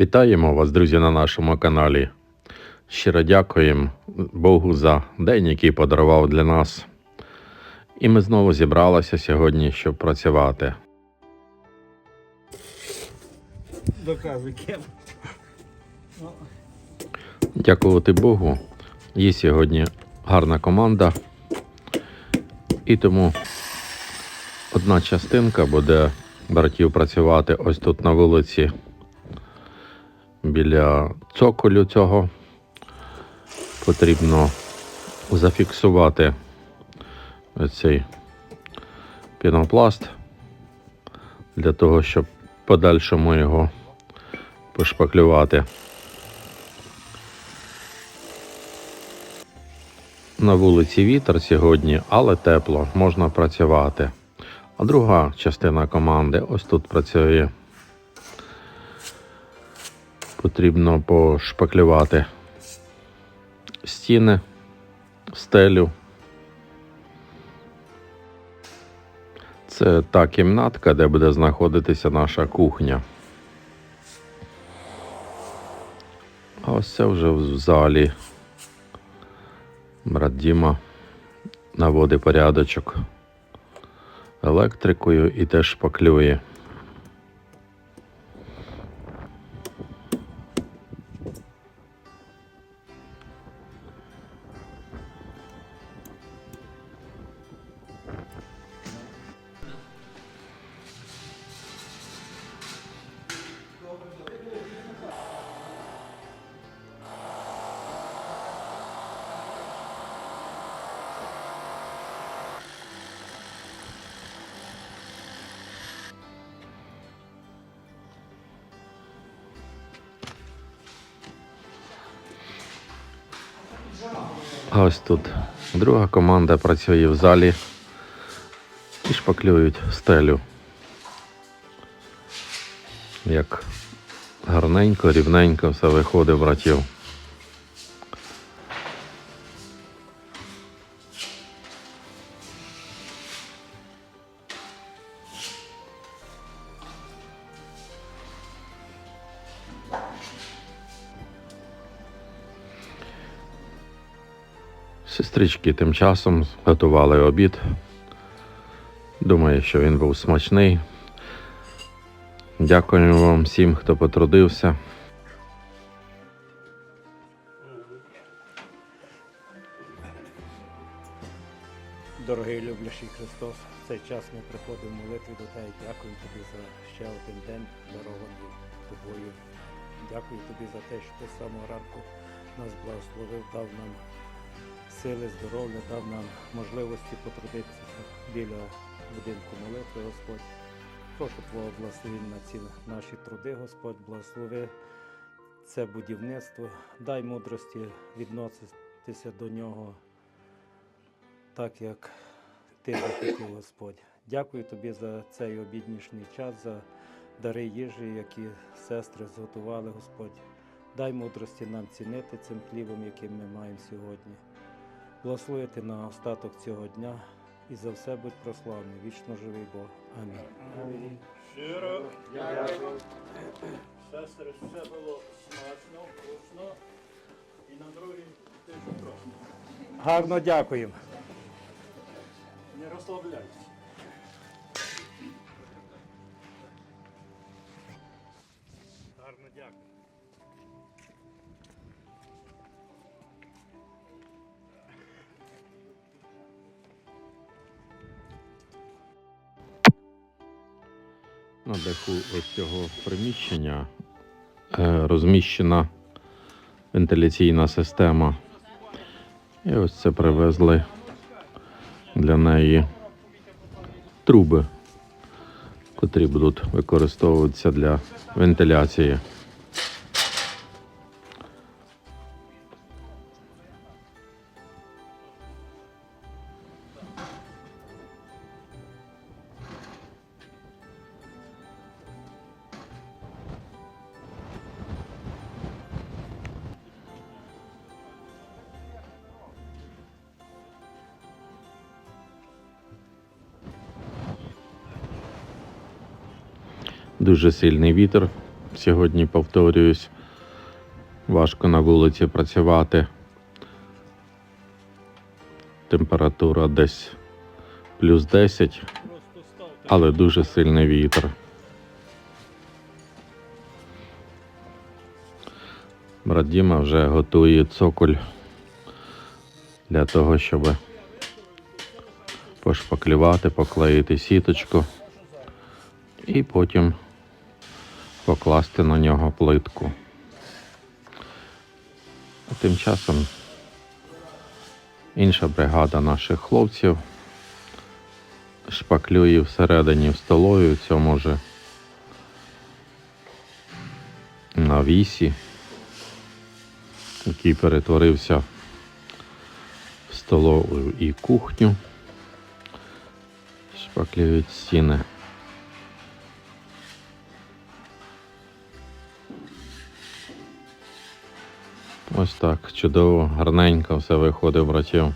Вітаємо вас, друзі, на нашому каналі. Щиро дякуємо Богу за день, який подарував для нас. І ми знову зібралися сьогодні, щоб працювати. Ну, Дякувати Богу. Є сьогодні гарна команда. І тому одна частинка буде братів працювати ось тут на вулиці біля цоколю цього. Потрібно зафіксувати цей пінопласт для того, щоб подальшому його пошпаклювати. На вулиці вітер сьогодні, але тепло, можна працювати. А друга частина команди ось тут працює. Потрібно пошпаклювати стіни, стелю. Це та кімнатка, де буде знаходитися наша кухня. А ось це вже в залі. Брат Діма наводить порядочок електрикою і теж шпаклює. А ось тут друга команда працює в залі і шпаклюють стелю. Як гарненько, рівненько все виходить, братів. Сестрички тим часом готували обід. Думаю, що він був смачний. Дякуємо вам всім, хто потрудився. Дорогий люблячий Христос, в цей час ми приходимо в молитві до Тебе. Дякую тобі за ще один день дарований тобою. Дякую тобі за те, що ти з самого ранку нас благословив, дав нам сили, здоров'я, дав нам можливості потрудитися біля будинку молитви, Господь. Прошу Твого благословення на ці наші труди, Господь, благослови це будівництво, дай мудрості відноситися до нього так, як ти захотів, Господь. Дякую тобі за цей обіднішній час, за дари їжі, які сестри зготували, Господь. Дай мудрості нам цінити цим хлібом, яким ми маємо сьогодні. Благословити на остаток цього дня і за все будь прославний, вічно живий Бог. Амінь. Щиро дякую. Сестри, все було смачно, вкусно. І на другий тиждень просто. Гарно дякуємо. Не розслабляйся. Гарно дякую. На даху ось цього приміщення е, розміщена вентиляційна система. І ось це привезли для неї труби, котрі будуть використовуватися для вентиляції. Дуже сильний вітер Сьогодні повторююсь, важко на вулиці працювати. Температура десь плюс 10, але дуже сильний вітер. Брат Діма вже готує цоколь для того, щоб пошпаклювати, поклеїти сіточку і потім покласти на нього плитку. А тим часом інша бригада наших хлопців шпаклює всередині в столові, в цьому же навісі, який перетворився в столову і кухню. Шпаклюють стіни. Ось так, чудово, гарненько все виходить, братів.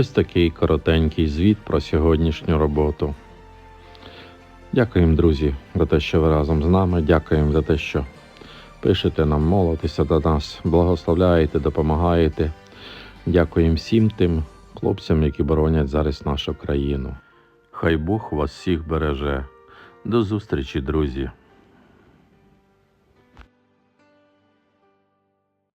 Ось такий коротенький звіт про сьогоднішню роботу. Дякуємо, друзі, за те, що ви разом з нами. Дякуємо за те, що пишете нам, молитеся до нас, благословляєте, допомагаєте. Дякуємо всім тим хлопцям, які боронять зараз нашу країну. Хай Бог вас всіх береже. До зустрічі, друзі!